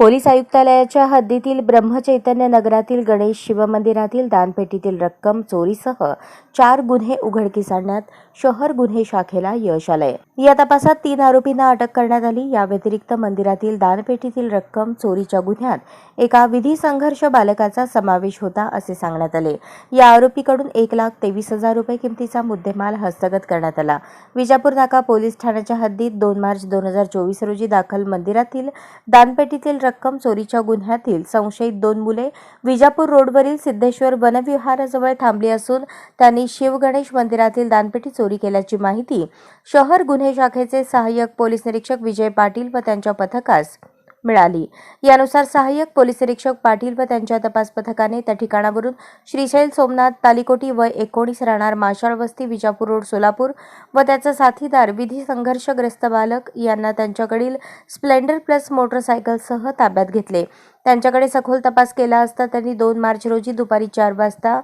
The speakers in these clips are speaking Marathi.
पोलीस आयुक्तालयाच्या हद्दीतील ब्रह्मचैतन्य नगरातील गणेश शिवमंदिरातील दानपेटीतील रक्कम चोरीसह चार गुन्हे उघडकीस आणण्यात शहर गुन्हे शाखेला यश आलंय. या तपासात तीन आरोपींना अटक करण्यात आली. या व्यतिरिक्त मंदिरातील दानपेटीतील रक्कम चोरीच्या गुन्ह्यात एका विधी संघर्ष बालकाचा समावेश होता असे सांगण्यात आले. या आरोपीकडून एक लाख तेवीस हजार रुपये किमतीचा मुद्देमाल हस्तगत करण्यात आला. विजापूर नाका पोलीस ठाण्याच्या हद्दीत दोन मार्च दोन हजार चोवीस रोजी दाखल मंदिरातील दानपेटीतील रक्कम चोरीच्या गुन्ह्यातील संशयित दोन मुले विजापूर रोडवरील सिद्धेश्वर वनविहाराजवळ थांबली असून त्यांनी शिवगणेश मंदिरातील दानपेटी चोरी केल्याची माहिती शहर गुन्हे शाखेचे सहाय्यक पोलीस निरीक्षक विजय पाटील व त्यांच्या पथकास मिळाली. यानुसार सहाय्यक पोलीस निरीक्षक पाटील व त्यांच्या तपास पथकाने त्या ठिकाणावरून श्रीशैल सोमनाथ तालिकोटी वय एकोणीस राहणार माशाळ वस्ती विजापूर रोड सोलापूर व त्याचा साथीदार विधी संघर्षग्रस्त बालक यांना त्यांच्याकडील स्प्लेंडर प्लस मोटरसायकलसह ताब्यात घेतले. त्यांच्याकडे सखोल तपास केला असता त्यांनी दोन मार्च रोजी दुपारी चार वाजता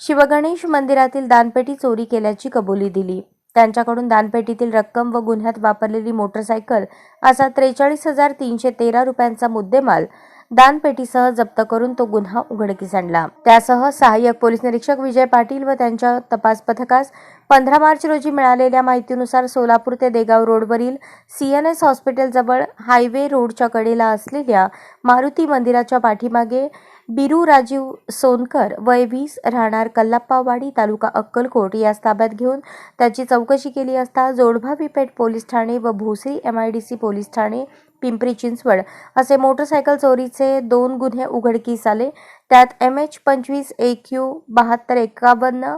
शिवगणेश मंदिरातील दानपेटी चोरी केल्याची कबुली दिली. त्यांच्याकडून दानपेटीतील रक्कम व गुन्ह्यात वापरलेली मोटरसायकल असा त्रेचाळीस हजार तीनशे तेरा रुपयांचा मुद्देमाल दानपेटीसह जप्त करून तो गुन्हा उघडकीस आणला. त्यासह सहाय्यक पोलीस निरीक्षक विजय पाटील व त्यांच्या तपास पथकास पंधरा मार्च रोजी मिळालेल्या माहितीनुसार सोलापूर ते देगाव रोडवरील सी एन एस हॉस्पिटलजवळ हायवे रोडच्या कडेला असलेल्या मारुती मंदिराच्या पाठीमागे बिरू राजीव सोनकर वय वीस राहणार कल्लाप्पावाडी तालुका अक्कलकोट यास ताब्यात घेऊन त्याची चौकशी केली असता जोडभावी पेठ पोलीस ठाणे व Bhosari M I D C police Thane Pimpri Chinchwad असे मोटरसायकल चोरीचे दोन गुन्हे उघडकीस आले. त्यात एम एच पंचवीस ए क्यू बहात्तर एकावन्न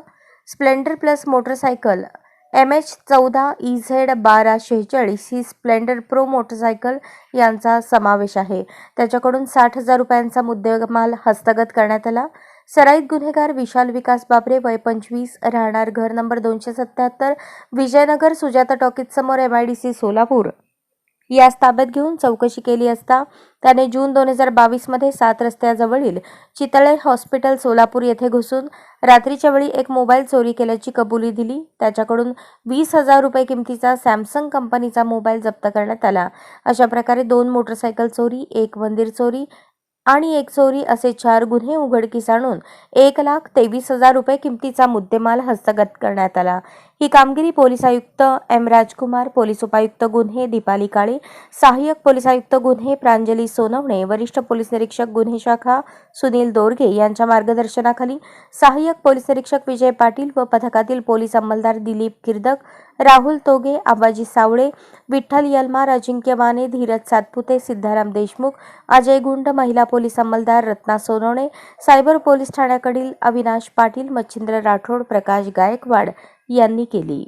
Splendor plus motorcycle M H चौदा ई झेड बारा शेहेचाळीस ही स्प्लेंडर प्रो मोटरसायकल यांचा समावेश आहे. त्याच्याकडून साठ हजार रुपयांचा मुद्देमाल हस्तगत करण्यात आला. सराईत गुन्हेगार विशाल विकास बाबरे वय पंचवीस राहणार घर नंबर दोनशे सत्याहत्तर विजयनगर सुजाता टॉकीज समोर M I D C Solapur. यास ताब्यात घेऊन चौकशी केली असता त्याने जून दोन हजार बावीसमध्ये सात रस्त्याजवळील चितळे हॉस्पिटल सोलापूर येथे घुसून रात्रीच्या वेळी एक मोबाईल चोरी केल्याची कबुली दिली. त्याच्याकडून वीस हजार रुपये किमतीचा सॅमसंग कंपनीचा मोबाईल जप्त करण्यात आला. अशा प्रकारे दोन मोटरसायकल चोरी एक मंदिर चोरी आणि एक चोरी असे चार गुन्हे उघडकीस आणून एक लाख तेवीस हजार रुपये किमतीचा मुद्देमाल हस्तगत करण्यात आला. ही कामगिरी पोलीस आयुक्त एम राजकुमार पोलीस उपायुक्त गुन्हे दीपाली काळे सहाय्यक पोलीस आयुक्त गुन्हे प्रांजली सोनवणे वरिष्ठ पोलीस निरीक्षक गुन्हे शाखा सुनील दोरगे यांच्या मार्गदर्शनाखाली सहाय्यक पोलीस निरीक्षक विजय पाटील व पथकातील पोलीस अंमलदार दिलीप किर्दक राहुल तोगे आबाजी सावळे विठ्ठल यलमार अजिंक्य माने धीरज सातपुते सिद्धाराम देशमुख अजय गुंड महिला पोलीस अंमलदार रत्ना सोनवणे सायबर पोलीस ठाण्याकडील अविनाश पाटील मच्छिंद्र राठोड प्रकाश गायकवाड यांनी केली.